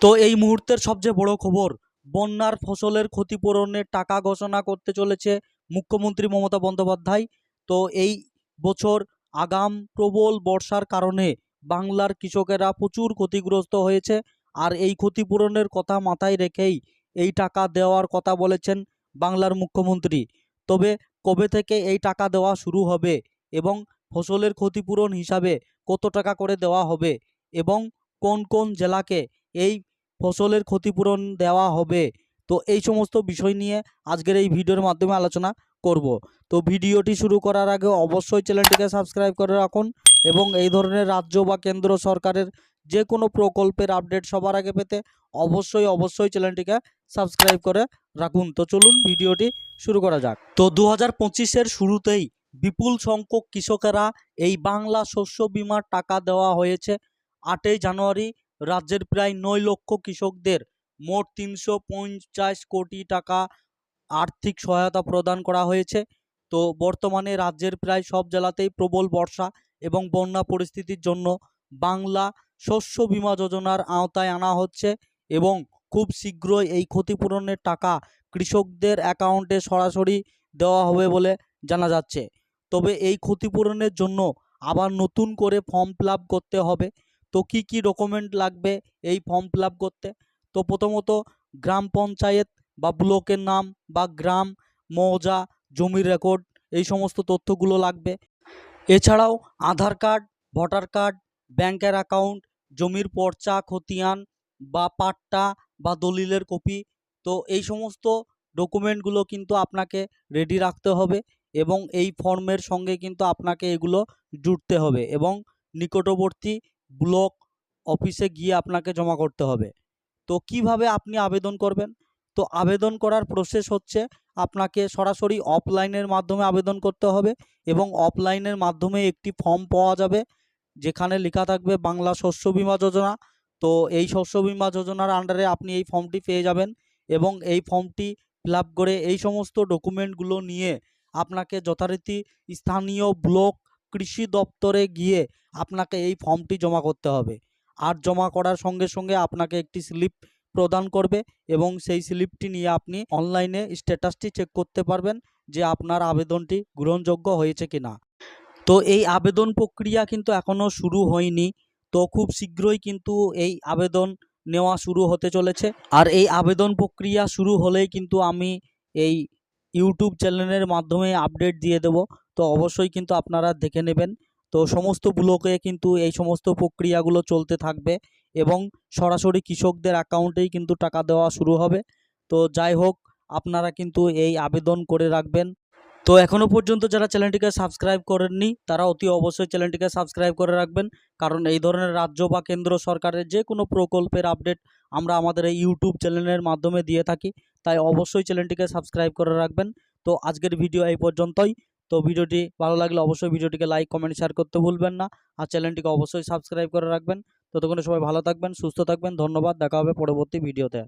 তো এই মুহূর্তের সবচেয়ে বড় খবর, বন্যার ফসলের ক্ষতিপূরণের টাকা ঘোষণা করতে চলেছে মুখ্যমন্ত্রী মমতা বন্দ্যোপাধ্যায়। তো এই বছর আগাম প্রবল বর্ষার কারণে বাংলার কৃষকেরা প্রচুর ক্ষতিগ্রস্ত হয়েছে আর এই ক্ষতিপূরণের কথা মাথায় রেখেই এই টাকা দেওয়ার কথা বলেছেন বাংলার মুখ্যমন্ত্রী। তবে কবে থেকে এই টাকা দেওয়া শুরু হবে এবং ফসলের ক্ষতিপূরণ হিসাবে কত টাকা করে দেওয়া হবে এবং কোন কোন জেলাকে এই ফসলের ক্ষতিপূরণ দেওয়া হবে। তো এই সমস্ত বিষয় নিয়ে আজকের এই ভিডিওর মাধ্যমে আলোচনা করব। তো ভিডিওটি শুরু করার আগে অবশ্যই চ্যানেলটিকে সাবস্ক্রাইব করে রাখুন এবং এই ধরনের রাজ্য বা কেন্দ্র সরকারের যে কোনো প্রকল্পের আপডেট সবার আগে পেতে অবশ্যই অবশ্যই চ্যানেলটিকে সাবস্ক্রাইব করে রাখুন। তো চলুন ভিডিওটি শুরু করা যাক। তো দু হাজার শুরুতেই বিপুল সংখ্যক কৃষকেরা এই বাংলা শস্য বিমার টাকা দেওয়া হয়েছে। আটই জানুয়ারি রাজ্যের প্রায় নয় লক্ষ কৃষকদের মোট তিনশো পঞ্চাশ কোটি টাকা আর্থিক সহায়তা প্রদান করা হয়েছে। তো বর্তমানে রাজ্যের প্রায় সব জেলাতেই প্রবল বর্ষা এবং বন্যা পরিস্থিতির জন্য বাংলা শস্য বীমা যোজনার আওতায় আনা হচ্ছে এবং খুব শীঘ্রই এই ক্ষতিপূরণের টাকা কৃষকদের অ্যাকাউন্টে সরাসরি দেওয়া হবে বলে জানা যাচ্ছে। তবে এই ক্ষতিপূরণের জন্য আবার নতুন করে ফর্ম ফিল করতে হবে। তো কি কি ডকুমেন্ট লাগবে এই ফর্ম ফিল করতে? তো প্রথমত গ্রাম পঞ্চায়েত বা ব্লকের নাম বা গ্রাম, মৌজা জমির রেকর্ড এই সমস্ত তথ্যগুলো লাগবে। এছাড়াও আধার কার্ড ভোটার কার্ড ব্যাংকের অ্যাকাউন্ট জমির পর্চা, খতিয়ান বা পাট্টা বা দলিলের কপি তো এই সমস্ত ডকুমেন্টগুলো কিন্তু আপনাকে রেডি রাখতে হবে এবং এই ফর্মের সঙ্গে কিন্তু আপনাকে এগুলো জুড়তে হবে এবং নিকটবর্তী ব্লক অফিসে গিয়ে আপনাকে জমা করতে হবে। তো কীভাবে আপনি আবেদন করবেন? তো আবেদন করার প্রসেস হচ্ছে আপনাকে সরাসরি অফলাইনের মাধ্যমে আবেদন করতে হবে এবং অফলাইনের মাধ্যমে একটি ফর্ম পাওয়া যাবে, যেখানে লেখা থাকবে বাংলা শস্য বিমা যোজনা। তো এই শস্য বীমা যোজনার আন্ডারে আপনি এই ফর্মটি পেয়ে যাবেন এবং এই ফর্মটি ফিল করে এই সমস্ত ডকুমেন্টগুলো নিয়ে আপনাকে যথারীতি স্থানীয় ব্লক কৃষি দপ্তরে গিয়ে আপনাকে এই ফর্মটি জমা করতে হবে। আর জমা করার সঙ্গে সঙ্গে আপনাকে একটি স্লিপ প্রদান করবে এবং সেই স্লিপটি নিয়ে আপনি অনলাইনে স্ট্যাটাসটি চেক করতে পারবেন যে আপনার আবেদনটি গ্রহণযোগ্য হয়েছে কিনা। তো এই আবেদন প্রক্রিয়া কিন্তু এখনও শুরু হয়নি। তো খুব শীঘ্রই কিন্তু এই আবেদন নেওয়া শুরু হতে চলেছে। আর এই আবেদন প্রক্রিয়া শুরু হলেই কিন্তু আমি এই ইউটিউব চ্যানেলের মাধ্যমে আপডেট দিয়ে দেব। তো অবশ্যই কিন্তু আপনারা দেখে নেবেন। তো সমস্ত ব্লকে কিন্তু এই সমস্ত প্রক্রিয়াগুলো চলতে থাকবে এবং সরাসরি কৃষকদের অ্যাকাউন্টেই কিন্তু টাকা দেওয়া শুরু হবে। তো যাই হোক, আপনারা কিন্তু এই আবেদন করে রাখবেন। তো এখনও পর্যন্ত যারা চ্যানেলটিকে সাবস্ক্রাইব করেননি, তারা অতি অবশ্যই চ্যানেলটিকে সাবস্ক্রাইব করে রাখবেন। কারণ এই ধরনের রাজ্য বা কেন্দ্র সরকারের যে কোনো প্রকল্পের আপডেট আমরা আমাদের এই ইউটিউব চ্যানেলের মাধ্যমে দিয়ে থাকি। তাই অবশ্যই চ্যানেলটিকে সাবস্ক্রাইব করে রাখবেন। তো আজকের ভিডিও এই পর্যন্তই। তো ভিডিওটি ভালো লাগলে অবশ্যই ভিডিওটিকে লাইক কমেন্ট শেয়ার করতে ভুলবেন না। আর চ্যানেলটিকে অবশ্যই সাবস্ক্রাইব করে রাখবেন। ততক্ষণে সবাই ভালো থাকবেন, সুস্থ থাকবেন। ধন্যবাদ। দেখা হবে পরবর্তী ভিডিওতে